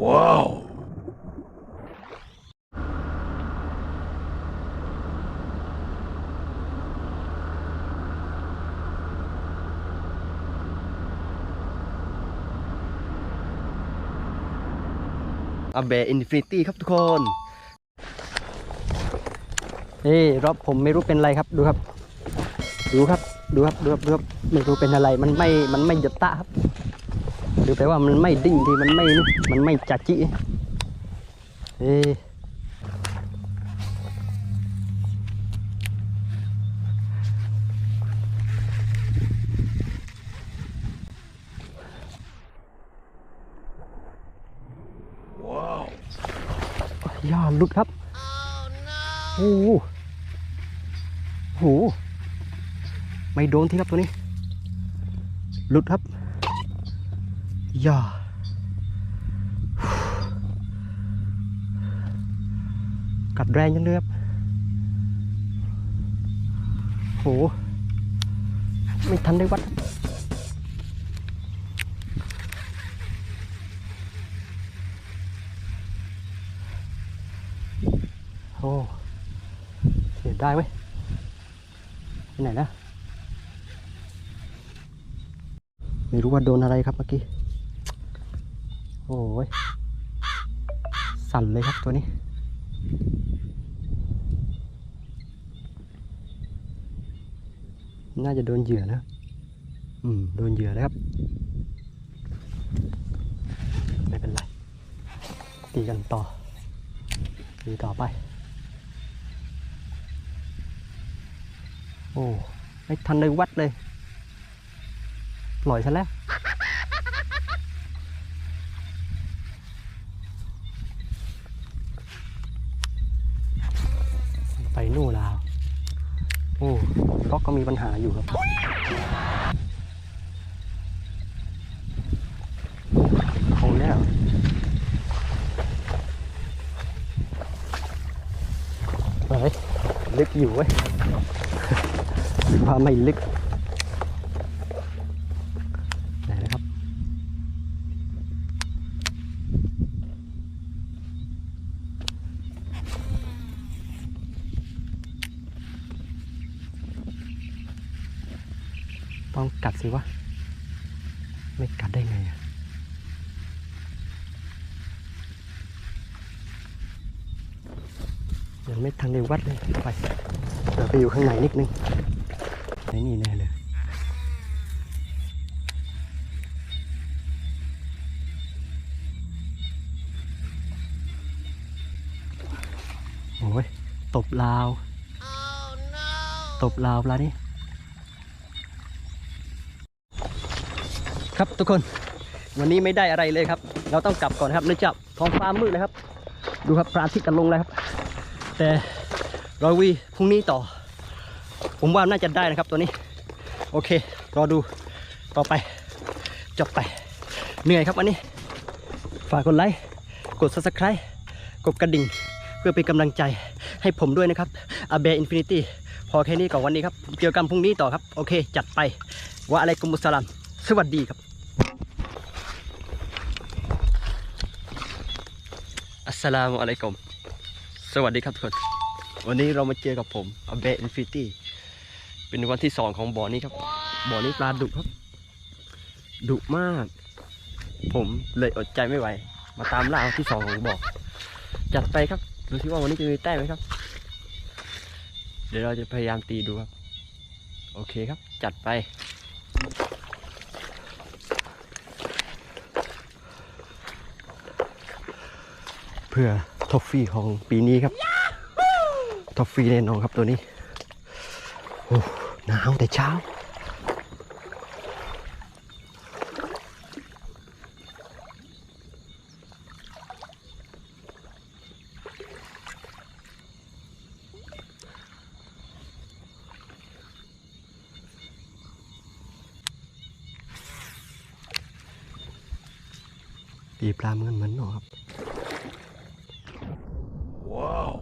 ว้าวอเบอินฟินิตี้ครับทุกคนนี่รอบผมไม่รู้เป็นอะไรครับดูครับ ดูครับ ดูครับ ดูครับดูครับไม่รู้เป็นอะไร มันไม่ มันไม่หยดตะครับ ดูแปลว่ามันไม่ดิ้งที่มันไม่นี่มันไม่จัดจิเอ้ยาหลุดครับ โอ้โหโอ้โห ไม่โดนที่ครับตัวนี้ หลุดครับ ย่ากัดแรงจังเลยครับโห ไม่ทันได้วัดโอ้เสียได้ไหมไปไหนนะ ไม่รู้ว่าโดนอะไรครับเมื่อกี้ อ้ยสั่นเลยครับตัวนี้ น่าจะโดนเหยื่อนะ อืม โดนเหยื่อแล้วครับ ไม่เป็นไร ตีกันต่อ ตีต่อไป โอ้ ไม่ทันได้วัดเลย ปล่อยซะแล้ว ไปนู่นแล้วโอ้ก๊อกก็มีปัญหาอยู่ครับเอาแล้วเฮ้ยลึกอยู่เว้ยว่าไม่ลึก ไหนนะครับ ต้องกัดสิวะ ไม่กัดได้ไงอะยังไม่ทันได้วัดเลยไปเดี๋ยวไปอยู่ข้างในนิดนึงในนี่แน่เลยโอ้ยตบลาว ตบลาวปลานี่ ครับทุกคน วันนี้ไม่ได้อะไรเลยครับ เราต้องกลับก่อนครับเนื่องจากท้องฟ้ามืดเลยครับ ดูครับพระอาทิตย์กำลังลงแล้วครับ แต่รอวีพรุ่งนี้ต่อ ผมว่าน่าจะได้นะครับตัวนี้ โอเค รอดูต่อไปจบไป เหนื่อยครับวันนี้ ฝากกดไลค์ กด subscribe กดกระดิ่ง เพื่อเป็นกำลังใจให้ผมด้วยนะครับอาเบอินฟินิตี้พอแค่นี้ก่อนวันนี้ครับ เจอกันพรุ่งนี้ต่อครับ โอเค จัดไป ว่าอะไรกุมุสลามสวัสดีครับ สลามอะลัยกุมสวัสดีครับทุกคน วันนี้เรามาเจอกับผมอเบอินฟิตี้เป็นวันที่สองของบ่อนี้ครับ บ่อนี้ปลาดุครับ ดุมาก ผมเลยอดใจไม่ไหว มาตามล่าวันที่สองของบ่อ จัดไปครับ ดูที่ว่าวันนี้จะมีแต้มไหมครับ เดี๋ยวเราจะพยายามตีดูครับ โอเคครับ จัดไป เพื่อท็อฟฟี่ของปีนี้ครับท็อฟฟี่แน่นอนครับตัวนี้โอ้หนาวแต่เช้าตีปลาเหมือนเหมือนหนอครับ ว้าว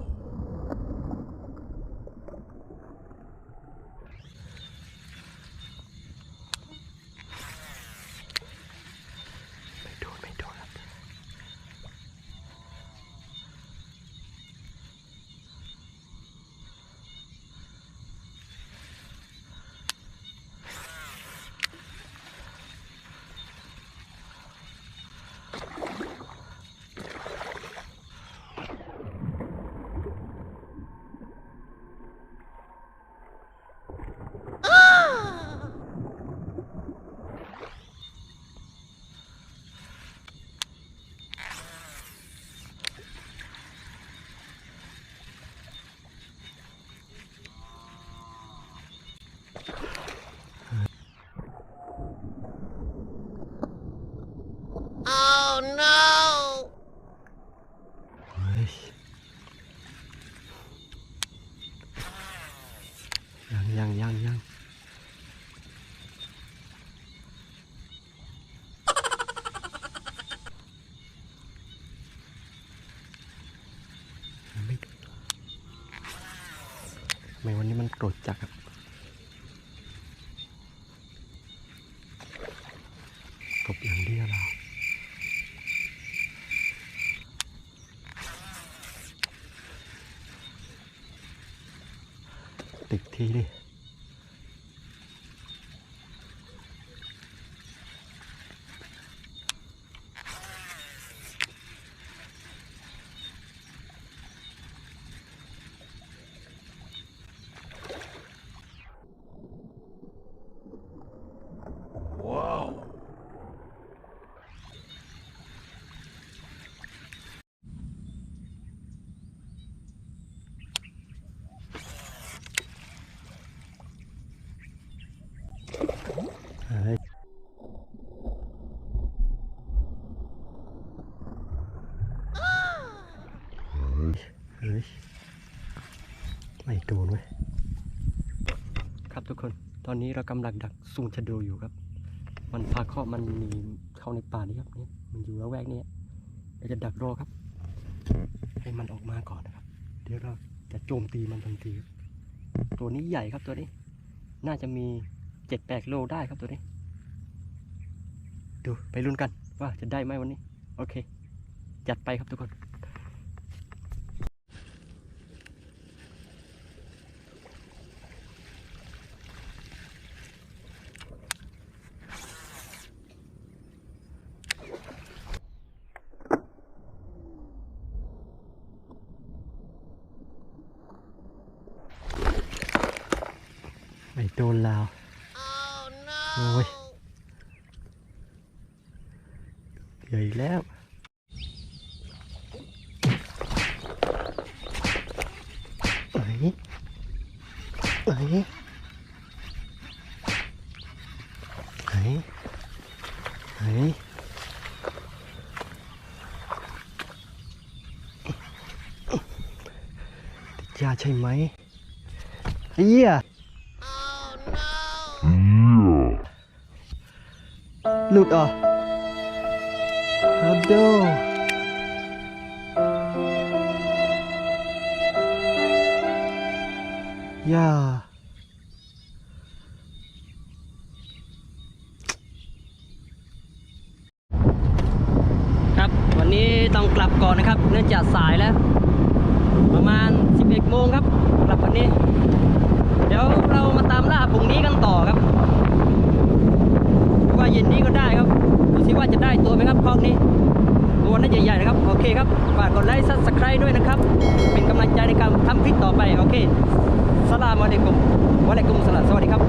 ไม่โดนไม่โดนครับ รถจักรครับกบอย่างเดียวเราติดทีดิเฮ้ยเฮ้ยไม่ โดนเว้ยครับทุกคนตอนนี้เรากำลังดักซุงชะโดอยู่ครับ มันพาเข้ามันมีเข้าในป่านี้ครับเนี่ยมันอยู่ระแวกเนี้ยเราจะดักรอครับ ให้มันออกมาก่อนนะครับ เดี๋ยวเราจะโจมตีมันทันทีครับตัวนี้ใหญ่ครับตัวนี้ น่าจะมีเจ็ดแปดโลได้ครับตัวนี้ ดูไปลุ้นกันว่าจะได้ไหมวันนี้ โอเค จัดไปครับทุกคน ไม่โดนลาวโอ้ยใหญ่แล้วไหนไหนไหนไหนติดยาใช่ไหมเฮีย ลุดเหรอฮัลโหลย่าครับวันนี้ต้องกลับก่อนนะครับ เนื่องจากสายแล้ว ประมาณ 11โมงครับ กลับวันนี้ เดี๋ยวเรามาตามล่าพรุ่งนี้กันต่อครับ ว่าเย็นนี้ก็ได้ครับ ดูสิว่าจะได้ตัวไหมครับคอกนี้ ตัวน่าจะใหญ่นะ ครับโอเครับฝากกดไลค์ซับสไครต์ด้วยนะครับ เป็นกำลังใจในการทำคลิปต่อไป โอเคสลามอะลัยกุมวะลัยกุมสลามสวัสดีครับ